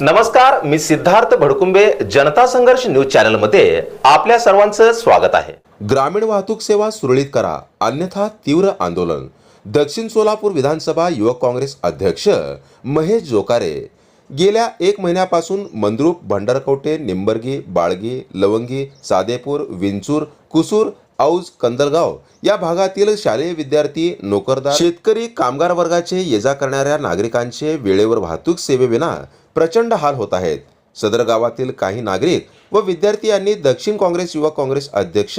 नमस्कार मी सिद्धार्थ भडकुंबे जनता संघर्ष न्यूज चॅनलमध्ये आपल्या सर्वांचं स्वागत आहे. ग्रामीण वाहतूक सेवा सुरळीत करा अन्यथा तीव्र आंदोलन. दक्षिण सोलापूर विधानसभा युवक काँग्रेस अध्यक्ष महेश जोकारे. गेल्या एक महिन्यापासून मंद्रुप भंडारकवटे निंबर्गी बाळगी लवंगी सादेपूर विंचूर कुसूर औज कंदलगाव या भागातील शालेय विद्यार्थी नोकरदार शेतकरी कामगार वर्गाचे ये जा करणाऱ्या नागरिकांचे वेळेवर वाहतूक सेवेविना प्रचंड हाल होत आहेत. सदर गावातील काही नागरिक व विद्यार्थी यांनी दक्षिण काँग्रेस युवक काँग्रेस अध्यक्ष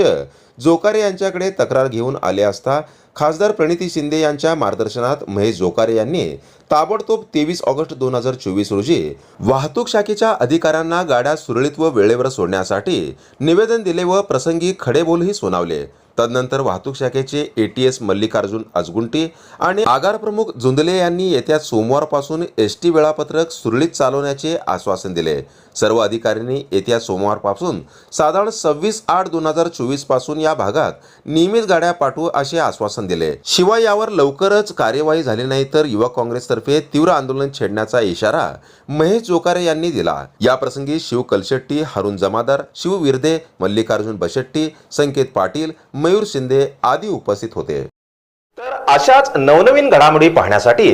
जोकारे यांच्याकडे तक्रार घेऊन आले असता खासदार प्रणिती शिंदे यांच्या मार्गदर्शनात महेश जोकारे यांनी ताबडतोब तेवीस ऑगस्ट दोन हजार चोवीस रोजी वाहतूक शाखेच्या अधिकाऱ्यांना गाड्या सुरळीत व वेळेवर सोडण्यासाठी निवेदन दिले व प्रसंगी खडेबोलही सुनावले. तदनंतर वाहतूक शाखेचे A T S Mallikarjun Ajagunti आणि आगार प्रमुख जुंदले यांनी येत्या सोमवारपासून एस टी वेळापत्रक सुरळीत चालवण्याचे आश्वासन दिले. सर्व अधिकाऱ्यांनी येत्या सोमवारपासून साधारण सव्वीस आठ दोन हजार चोवीसपासून या भागात नियमित गाड्या पाठवू असे आश्वासन दिले. शिवाय यावर लवकरच कार्यवाही झाली नाही तर युवक काँग्रेसतर्फे तीव्र आंदोलन छेडण्याचा इशारा महेश जोकारे यांनी दिला. या प्रसंगी शिव कलशेट्टी हरुण जमादार शिव विरदे मल्लिकार्जुन बशेट्टी संकेत पाटील मयूर शिंदे आदी उपस्थित होते. तर अशाच नवनवीन घडामोडी पाहण्यासाठी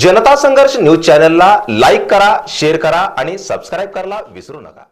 जनता संघर्ष न्यूज चॅनलला लाईक करा शेअर करा आणि सबस्क्राईब करायला विसरू नका.